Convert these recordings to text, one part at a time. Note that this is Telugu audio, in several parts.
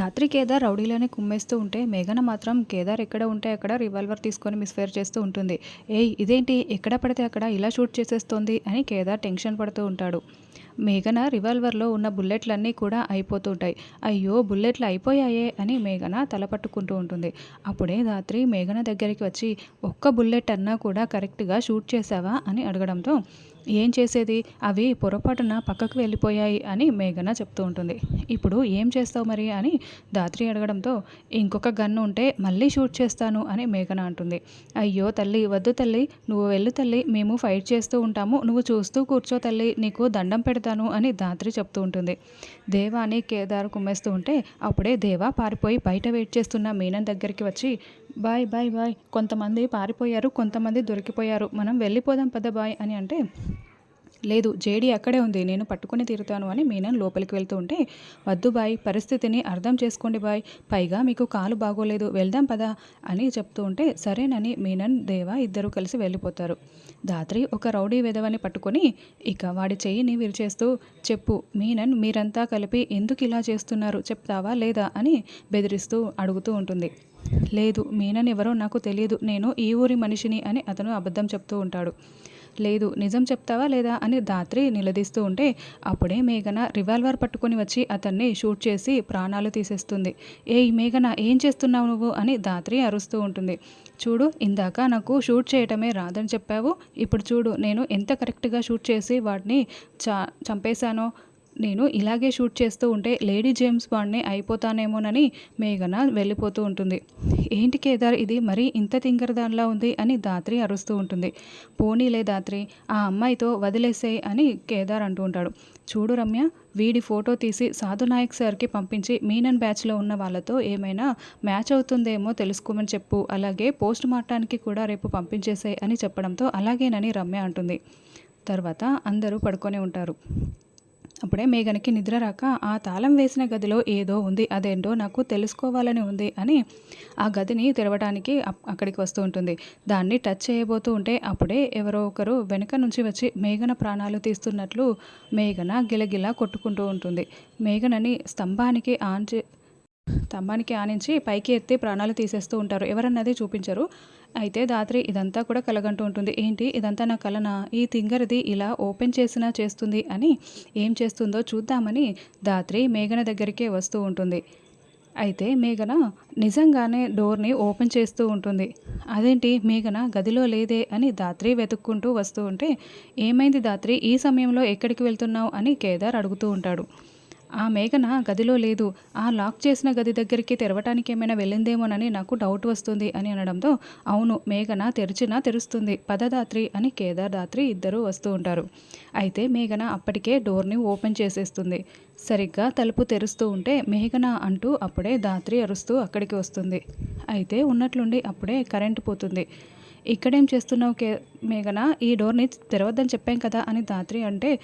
ధాత్రి కేదార్ రౌడీలని కుమ్మేస్తూ ఉంటే మేఘన మాత్రం కేదార్ ఎక్కడ ఉంటే అక్కడ రివాల్వర్ తీసుకొని మిస్ఫైర్ చేస్తూ ఉంటుంది. ఏయ్ ఇదేంటి? ఎక్కడ పడితే అక్కడ ఇలా షూట్ చేసేస్తోంది అని కేదార్ టెన్షన్ పడుతూ ఉంటాడు. మేఘన రివాల్వర్లో ఉన్న బుల్లెట్లన్నీ కూడా అయిపోతూ ఉంటాయి అయ్యో బుల్లెట్లు అయిపోయాయే అని మేఘన తల పట్టుకుంటూ ఉంటుంది. అప్పుడే ధాత్రి మేఘన దగ్గరికి వచ్చి ఒక్క బుల్లెట్ అన్నా కూడా కరెక్ట్గా షూట్ చేసావా? అని అడగడంతో ఏం చేసేది? అవి పొరపాటున పక్కకు వెళ్ళిపోయాయి అని మేఘన చెప్తూ ఉంటుంది. ఇప్పుడు ఏం చేస్తావు మరి? అని దాత్రి అడగడంతో ఇంకొక గన్ను ఉంటే మళ్ళీ షూట్ చేస్తాను అని మేఘన అంటుంది. అయ్యో తల్లి వద్దు తల్లి నువ్వు వెళ్ళు తల్లి మేము ఫైట్ చేస్తూ ఉంటాము నువ్వు చూస్తూ కూర్చో తల్లి నీకు దండం పెడతాను అని దాత్రి చెప్తూ ఉంటుంది. దేవా అని కేదార్ కుమ్మేస్తూ ఉంటే అప్పుడే దేవా పారిపోయి బయట వెయిట్ చేస్తున్న మీనన్ దగ్గరికి వచ్చి బాయ్ బాయ్ బాయ్. కొంతమంది పారిపోయారు కొంతమంది దొరికిపోయారు. మనం వెళ్ళిపోదాం పద బాయ్ అని అంటే లేదు జేడి అక్కడే ఉంది నేను పట్టుకుని తీరుతాను అని మీనన్ లోపలికి వెళ్తూ ఉంటే వద్దు బాయ్ పరిస్థితిని అర్థం చేసుకోండి బాయ్ పైగా మీకు కాలు బాగోలేదు వెళ్దాం పదా అని చెప్తూ ఉంటే సరేనని మీనన్ దేవా ఇద్దరు కలిసి వెళ్ళిపోతారు. దాత్రి ఒక రౌడీ విధవని పట్టుకొని ఇక వాడి చెయ్యిని విరిచేస్తూ చెప్పు మీనన్ మీరంతా కలిపి ఎందుకు ఇలా చేస్తున్నారు చెప్తావా లేదా అని బెదిరిస్తూ అడుగుతూ ఉంటుంది. లేదు మీనన్ ఎవరో నాకు తెలియదు నేను ఈ ఊరి మనిషిని అని అతను అబద్ధం చెప్తూ ఉంటాడు. లేదు నిజం చెప్తావా లేదా అని దాత్రి నిలదీస్తూ ఉంటే అప్పుడే మేఘన రివాల్వర్ పట్టుకొని వచ్చి అతన్ని షూట్ చేసి ప్రాణాలు తీసేస్తుంది. ఏయ్ మేఘన ఏం చేస్తున్నావు నువ్వు? అని దాత్రి అరుస్తూ ఉంటుంది. చూడు ఇందాక నాకు షూట్ చేయటమే రాదని చెప్పావు. ఇప్పుడు చూడు నేను ఎంత కరెక్ట్గా షూట్ చేసి వాటిని చా చంపేశానో? నేను ఇలాగే షూట్ చేస్తూ ఉంటే లేడీ జేమ్స్ బాండ్ని అయిపోతానేమోనని మేఘన వెళ్ళిపోతూ ఉంటుంది. ఏంటి కేదార్ ఇది? మరీ ఇంత తింగరదానిలా ఉంది అని దాత్రి అరుస్తూ ఉంటుంది. పోనీలే దాత్రి ఆ అమ్మాయితో వదిలేసేయ్ అని కేదార్ అంటూ ఉంటాడు. చూడు రమ్య వీడి ఫోటో తీసి సాధునాయక్ సార్కి పంపించి మీనన్ బ్యాచ్లో ఉన్న వాళ్ళతో ఏమైనా మ్యాచ్ అవుతుందేమో తెలుసుకోమని చెప్పు. అలాగే పోస్ట్ మార్టానికి కూడా రేపు పంపించేసాయి అని చెప్పడంతో అలాగేనని రమ్య అంటుంది. తర్వాత అందరూ పడుకొని ఉంటారు. అప్పుడే మేఘనకి నిద్ర రాక ఆ తాళం వేసిన గదిలో ఏదో ఉంది అదేంటో నాకు తెలుసుకోవాలని ఉంది అని ఆ గదిని తెరవడానికి అక్కడికి వస్తూ ఉంటుంది. దాన్ని టచ్ చేయబోతూ ఉంటే అప్పుడే ఎవరో ఒకరు వెనుక నుంచి వచ్చి మేఘన ప్రాణాలు తీస్తున్నట్లు మేఘన గిలగిలా కొట్టుకుంటూ ఉంటుంది. మేఘనని స్తంభానికి ఆన్ చే స్తంభానికి ఆనించి పైకి ఎత్తి ప్రాణాలు తీసేస్తూ ఉంటారు. ఎవరన్నది చూపించరు. అయితే దాత్రి ఇదంతా కూడా కలగంటూ ఉంటుంది. ఏంటి? ఇదంతా నా కలన? ఈ తింగరిది ఇలా ఓపెన్ చేసినా చేస్తుంది అని ఏం చేస్తుందో చూద్దామని దాత్రి మేఘన దగ్గరికే వస్తూ ఉంటుంది. అయితే మేఘన నిజంగానే డోర్ని ఓపెన్ చేస్తూ ఉంటుంది. అదేంటి? మేఘన గదిలో లేదే అని దాత్రి వెతుక్కుంటూ వస్తూ ఉంటే ఏమైంది దాత్రి ఈ సమయంలో ఎక్కడికి వెళ్తున్నావు అని కేదార్ అడుగుతూ ఉంటాడు. ఆ మేఘన గదిలో లేదు. ఆ లాక్ చేసిన గది దగ్గరికి తెరవటానికి ఏమైనా వెళ్ళిందేమోనని నాకు డౌట్ వస్తుంది అని అనడంతో అవును మేఘన తెరిచినా తెరుస్తుంది. పదదాత్రి అని కేదార్దాత్రి ఇద్దరూ వస్తూ ఉంటారు. అయితే మేఘన అప్పటికే డోర్ని ఓపెన్ చేసేస్తుంది. సరిగ్గా తలుపు తెరుస్తూ ఉంటే మేఘన అంటూ అప్పుడే దాత్రి అరుస్తూ అక్కడికి వస్తుంది. అయితే ఉన్నట్లుండి అప్పుడే కరెంటు పోతుంది. ఇక్కడేం చేస్తున్నావు కే మేఘన? ఈ డోర్ని తెరవద్దని చెప్పాం కదా అని దాత్రి అంటే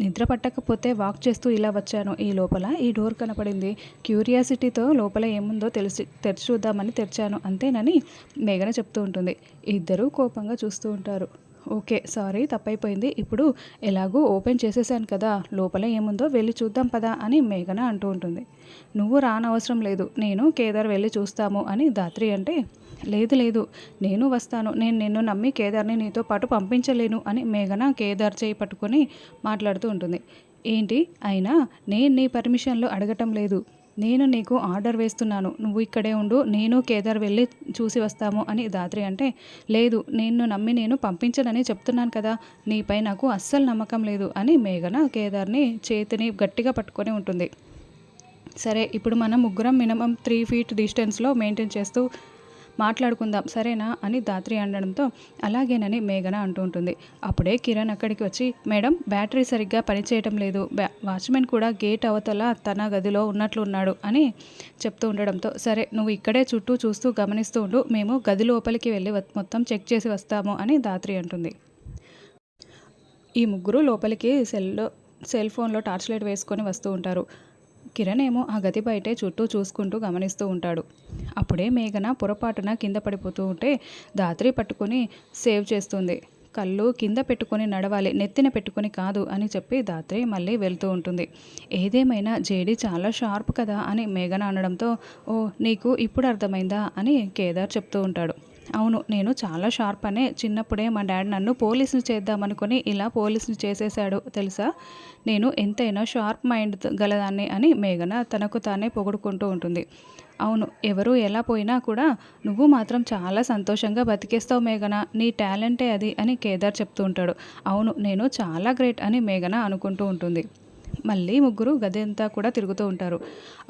నిద్ర పట్టకపోతే వాక్ చేస్తూ ఇలా వచ్చాను. ఈ లోపల ఈ డోర్ కనపడింది. క్యూరియాసిటీతో లోపల ఏముందో తెలిసి తెరిచి చూద్దామని తెరిచాను. అంతేనని మేఘన చెప్తూ ఉంటుంది. ఇద్దరూ కోపంగా చూస్తూ ఉంటారు. ఓకే సారీ తప్పైపోయింది. ఇప్పుడు ఎలాగో ఓపెన్ చేసేసాను కదా లోపల ఏముందో వెళ్ళి చూద్దాం పదా అని మేఘన అంటూ ఉంటుంది. నువ్వు రానవసరం లేదు నేను కేదార్ వెళ్ళి చూస్తాము అని దాత్రి అంటే లేదు లేదు నేను వస్తాను నేను నిన్ను నమ్మి కేదార్ని నీతో పాటు పంపించలేను అని మేఘన కేదార్ చేయి పట్టుకొని మాట్లాడుతూ ఉంటుంది. ఏంటి అయినా నేను నీ పర్మిషన్లు అడగటం లేదు. నేను నీకు ఆర్డర్ వేస్తున్నాను. నువ్వు ఇక్కడే ఉండు. నేను కేదార్ వెళ్ళి చూసి వస్తాము అని దాత్రి అంటే లేదు నేను నమ్మి నేను పంపించనని చెప్తున్నాను కదా. నీపై నాకు అస్సలు నమ్మకం లేదు అని మేఘన కేదార్ని చేతిని గట్టిగా పట్టుకొని ఉంటుంది. సరే ఇప్పుడు మనం ముగ్గురం మినిమం త్రీ ఫీట్ డిస్టెన్స్లో మెయింటైన్ చేస్తూ మాట్లాడుకుందాం సరేనా? అని దాత్రి అనడంతో అలాగేనని మేఘన అంటూ ఉంటుంది. అప్పుడే కిరణ్ అక్కడికి వచ్చి మేడం బ్యాటరీ సరిగ్గా పనిచేయటం లేదు. వాచ్మెన్ కూడా గేట్ అవతల తన గదిలో ఉన్నట్లు ఉన్నాడు అని చెప్తూ ఉండడంతో సరే నువ్వు ఇక్కడే చుట్టూ చూస్తూ గమనిస్తూ ఉండు. మేము గది లోపలికి వెళ్ళి మొత్తం చెక్ చేసి వస్తాము అని దాత్రి అంటుంది. ఈ ముగ్గురు లోపలికి సెల్లో సెల్ ఫోన్లో టార్చ్ లైట్ వేసుకొని వస్తూ ఉంటారు. కిరణ్ ఏమో ఆ గది బయటే చుట్టూ చూసుకుంటూ గమనిస్తూ ఉంటాడు. అప్పుడే మేఘన పొరపాటున కింద పడిపోతూ ఉంటే దాత్రి పట్టుకొని సేవ్ చేస్తుంది. కళ్ళు కింద పెట్టుకొని నడవాలి నెత్తిన పెట్టుకొని కాదు అని చెప్పి దాత్రి మళ్ళీ వెళ్తూ ఉంటుంది. ఏదేమైనా జేడి చాలా షార్ప్ కదా అని మేఘన అనడంతో ఓ నీకు ఇప్పుడు అర్థమైందా? అని కేదార్ చెప్తూ ఉంటాడు. అవును నేను చాలా షార్ప్ అనే చిన్నప్పుడే మా డాడీ నన్ను పోలీసుని చేద్దామనుకుని ఇలా పోలీసుని చేసేశాడు తెలుసా? నేను ఎంతైనా షార్ప్ మైండ్ గలదాన్ని అని మేఘన తనకు తానే పొగుడుకుంటూ ఉంటుంది. అవును ఎవరు ఎలా పోయినా కూడా నువ్వు మాత్రం చాలా సంతోషంగా బతికేస్తావు మేఘన నీ టాలెంటే అది అని కేదార్ చెప్తూ ఉంటాడు. అవును నేను చాలా గ్రేట్ అని మేఘన అనుకుంటూ ఉంటుంది. మళ్ళీ ముగ్గురు గది అంతా కూడా తిరుగుతూ ఉంటారు.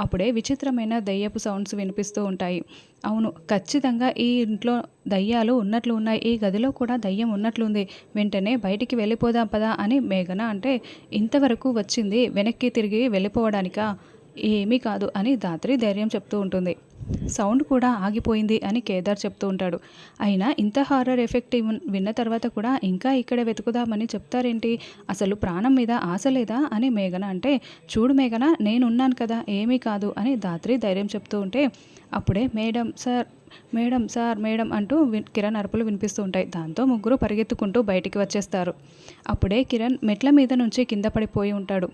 అప్పుడే విచిత్రమైన దయ్యపు సౌండ్స్ వినిపిస్తూ ఉంటాయి. అవును ఖచ్చితంగా ఈ ఇంట్లో దయ్యాలు ఉన్నట్లు ఉన్నాయి. ఈ గదిలో కూడా దయ్యం ఉన్నట్లుంది. వెంటనే బయటికి వెళ్ళిపోదాం పదా అని మేఘన అంటే ఇంతవరకు వచ్చింది వెనక్కి తిరిగి వెళ్ళిపోవడానికా? ఏమీ కాదు అని ధాత్రి ధైర్యం చెప్తూ ఉంటుంది. సౌండ్ కూడా ఆగిపోయింది అని కేదార్ చెప్తూ ఉంటాడు. అయినా ఇంత హారర్ ఎఫెక్ట్ విన్న తర్వాత కూడా ఇంకా ఇక్కడ వెతుకుదామని చెప్తారేంటి? అసలు ప్రాణం మీద ఆశ లేదా? అని మేఘన అంటే చూడు మేఘన నేనున్నాను కదా ఏమీ కాదు అని ధాత్రి ధైర్యం చెప్తూ ఉంటే అప్పుడే madam sir madam sir madam అంటూ కిరణ్ అరుపులు వినిపిస్తూ ఉంటాయి. దాంతో ముగ్గురు పరిగెత్తుకుంటూ బయటికి వచ్చేస్తారు. అప్పుడే కిరణ్ మెట్ల మీద నుంచి కింద పడిపోయి ఉంటాడు.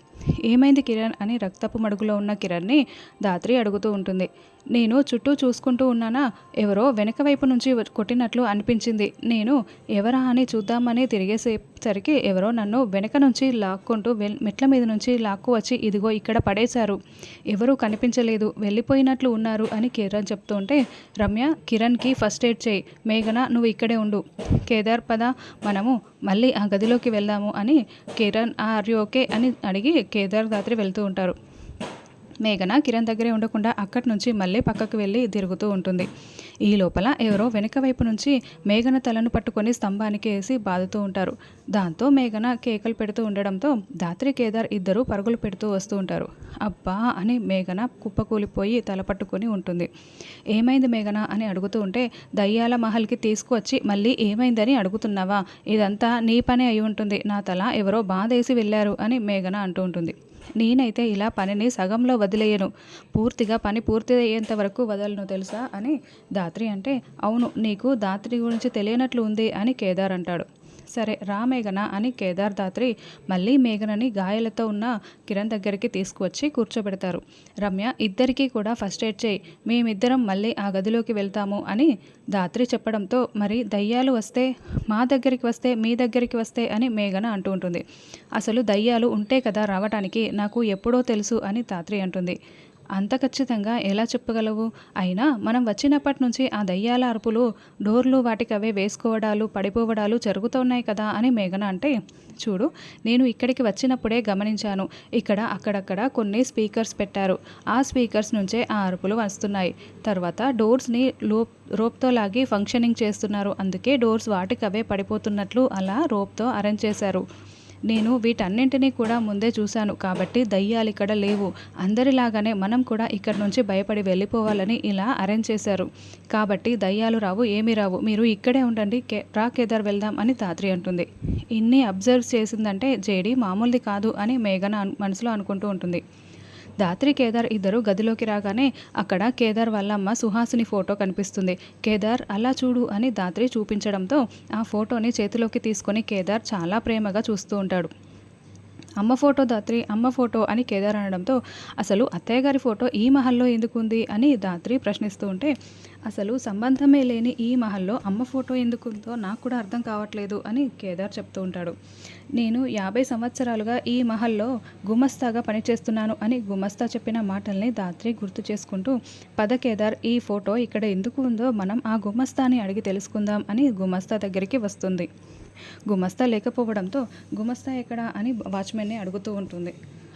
ఏమైంది కిరణ్ అని రక్తపు మడుగులో ఉన్న కిరణ్ని దాత్రి అడుగుతూ ఉంటుంది. నేను చుట్టూ చూసుకుంటూ ఉన్నానా? ఎవరో వెనక వైపు నుంచి కొట్టినట్లు అనిపించింది. నేను ఎవరా అని చూద్దామని తిరిగేసేసరికి ఎవరో నన్ను వెనక నుంచి లాక్కుంటూ మెట్ల మీద నుంచి లాక్కు వచ్చి ఇదిగో ఇక్కడ పడేశారు. ఎవరూ కనిపించలేదు. వెళ్ళిపోయినట్లు ఉన్నారు అని చెప్తూ ఉంటే రమ్య కిరణ్కి ఫస్ట్ ఎయిడ్ చేయి. మేఘన నువ్వు ఇక్కడే ఉండు. కేదార్ పద మనము మళ్ళీ ఆ గదిలోకి వెళ్దాము అని కిరణ్ ఆర్ యూ ఓకే అని అడిగి కేదార్ దాత్రి వెళ్తూ ఉంటారు. మేఘన కిరణ్ దగ్గరే ఉండకుండా అక్కడి నుంచి మళ్ళీ పక్కకు వెళ్ళి తిరుగుతూ ఉంటుంది. ఈ లోపల ఎవరో వెనుక వైపు నుంచి మేఘన తలను పట్టుకొని స్తంభానికి వేసి బాదుతూ ఉంటారు. దాంతో మేఘన కేకలు పెడుతూ ఉండడంతో దాత్రి కేదార్ ఇద్దరు పరుగులు పెడుతూ వస్తూ ఉంటారు. అబ్బా అని మేఘన కుప్పకూలిపోయి తల పట్టుకొని ఉంటుంది. ఏమైంది మేఘన అని అడుగుతూ ఉంటే దయ్యాల మహల్కి తీసుకువచ్చి మళ్ళీ ఏమైందని అడుగుతున్నావా? ఇదంతా నీ పని అయి ఉంటుంది. నా తల ఎవరో బాధేసి వెళ్ళారు అని మేఘన అంటూ ఉంటుంది. నేనైతే ఇలా పనిని సగంలో వదిలేయను. పూర్తిగా పని పూర్తి అయ్యేంత వరకు వదలను తెలుసా? అని దాత్రి అంటే అవును నీకు దాత్రి గురించి తెలియనట్లు ఉంది అని కేదార్ అంటాడు. సరే రా మేఘన అని కేదార్దాత్రి మళ్ళీ మేఘనని గాయాలతో ఉన్న కిరణ్ దగ్గరికి తీసుకువచ్చి కూర్చోబెడతారు. రమ్య ఇద్దరికీ కూడా ఫస్ట్ ఎయిడ్ చేయి. మేమిద్దరం మళ్ళీ ఆ గదిలోకి వెళ్తాము అని దాత్రి చెప్పడంతో మరి దయ్యాలు వస్తే మా దగ్గరికి వస్తే మీ దగ్గరికి వస్తే అని మేఘన అంటూ ఉంటుంది. అసలు దయ్యాలు ఉంటే కదా రావటానికి నాకు ఎప్పుడో తెలుసు అని దాత్రి అంటుంది. అంత ఖచ్చితంగా ఎలా చెప్పగలవు? అయినా మనం వచ్చినప్పటి నుంచి ఆ దయ్యాల అరుపులు డోర్లు వాటికవే వేసుకోవడాలు పడిపోవడాలు జరుగుతున్నాయి కదా అని మేఘన అంటే చూడు నేను ఇక్కడికి వచ్చినప్పుడే గమనించాను. ఇక్కడ అక్కడక్కడ కొన్ని స్పీకర్స్ పెట్టారు. ఆ స్పీకర్స్ నుంచే ఆ అరుపులు వస్తున్నాయి. తర్వాత డోర్స్ని లోప్ రోప్తో లాగి ఫంక్షనింగ్ చేస్తున్నారు. అందుకే డోర్స్ వాటికవే పడిపోతున్నట్లు అలా రోప్తో అరేంజ్ చేశారు. నేను వీటన్నింటినీ కూడా ముందే చూశాను. కాబట్టి దయ్యాలు ఇక్కడ లేవు. అందరిలాగానే మనం కూడా ఇక్కడ నుంచి భయపడి వెళ్ళిపోవాలని ఇలా అరేంజ్ చేశారు. కాబట్టి దయ్యాలు రావు ఏమీ రావు. మీరు ఇక్కడే ఉండండి కే రా కేదార్ వెళ్దాం అని తాత్రి అంటుంది. ఇన్ని అబ్జర్వ్ చేసిందంటే జేడి మామూలుది కాదు అని మేఘన మనసులో అనుకుంటూ ఉంటుంది. దాత్రి కేదార్ ఇద్దరు గదిలోకి రాగానే అక్కడ కేదార్ వాళ్ళ అమ్మ సుహాసిని ఫోటో కనిపిస్తుంది. కేదార్ అలా చూడు అని దాత్రి చూపించడంతో ఆ ఫోటోని చేతిలోకి తీసుకొని కేదార్ చాలా ప్రేమగా చూస్తూ ఉంటాడు. అమ్మ ఫోటో దాత్రి అమ్మ ఫోటో అని కేదార్ అనడంతో అసలు అత్తయ్య గారి ఫోటో ఈ మహల్లో ఎందుకు ఉంది అని దాత్రి ప్రశ్నిస్తూ ఉంటే అసలు సంబంధమే లేని ఈ మహల్లో అమ్మ ఫోటో ఎందుకుందో నాకు కూడా అర్థం కావట్లేదు అని కేదార్ చెప్తూ ఉంటాడు. నేను యాభై సంవత్సరాలుగా ఈ మహల్లో గుమస్తాగా పనిచేస్తున్నాను అని గుమస్తా చెప్పిన మాటల్ని దాత్రి గుర్తు చేసుకుంటూ పద కేదార్ ఈ ఫోటో ఇక్కడ ఎందుకు ఉందో మనం ఆ గుమస్తాని అడిగి తెలుసుకుందాం అని గుమస్తా దగ్గరికి వస్తుంది. గుమస్తా లేకపోవడంతో గుమస్తా ఎక్కడా అని వాచ్మెన్ని అడుగుతూ ఉంటుంది.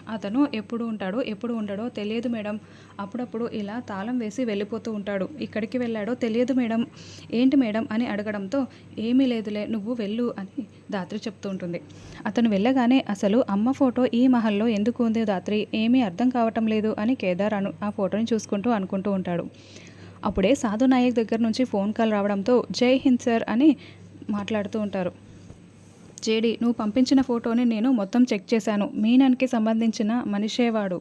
అతను ఎప్పుడు ఉంటాడో ఎప్పుడు ఉండడో తెలియదు మేడం. అప్పుడప్పుడు ఇలా తాళం వేసి వెళ్ళిపోతూ ఉంటాడు. ఇక్కడికి వెళ్ళాడో తెలియదు మేడం. ఏంటి మేడం అని అడగడంతో ఏమీ లేదులే నువ్వు వెళ్ళు అని దాత్రి చెప్తూ ఉంటుంది. అతను వెళ్ళగానే అసలు అమ్మ ఫోటో ఈ మహల్లో ఎందుకు ఉంది దాత్రి? ఏమీ అర్థం కావటం లేదు అని కేదార్ అను ఆ ఫోటోని చూసుకుంటూ అనుకుంటూ ఉంటాడు. అప్పుడే సాధు నాయక్ దగ్గర నుంచి ఫోన్ కాల్ రావడంతో జై హింద్ సార్ అని మాట్లాడుతూ ఉంటారు. జేడి నువ్వు పంపించిన ఫోటోని నేను మొత్తం చెక్ చేశాను. మీనన్కి సంబంధించిన మనిషేవాడు.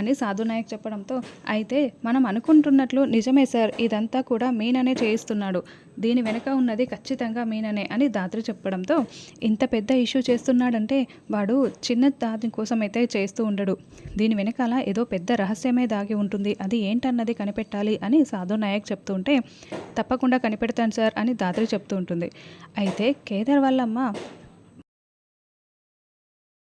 అని సాధు నాయక్ చెప్పడంతో అయితే మనం అనుకుంటున్నట్లు నిజమే సార్ ఇదంతా కూడా మీననే చేయిస్తున్నాడు. దీని వెనుక ఉన్నది ఖచ్చితంగా మీననే అని దాత్రి చెప్పడంతో ఇంత పెద్ద ఇష్యూ చేస్తున్నాడంటే వాడు చిన్న దాని కోసం అయితే చేస్తూ ఉండడు. దీని వెనకాల ఏదో పెద్ద రహస్యమే దాగి ఉంటుంది. అది ఏంటన్నది కనిపెట్టాలి అని సాధు నాయక్ చెప్తూ ఉంటే తప్పకుండా కనిపెడతాను సార్ అని దాత్రి చెప్తూ ఉంటుంది. అయితే కేదార్ వాళ్ళమ్మ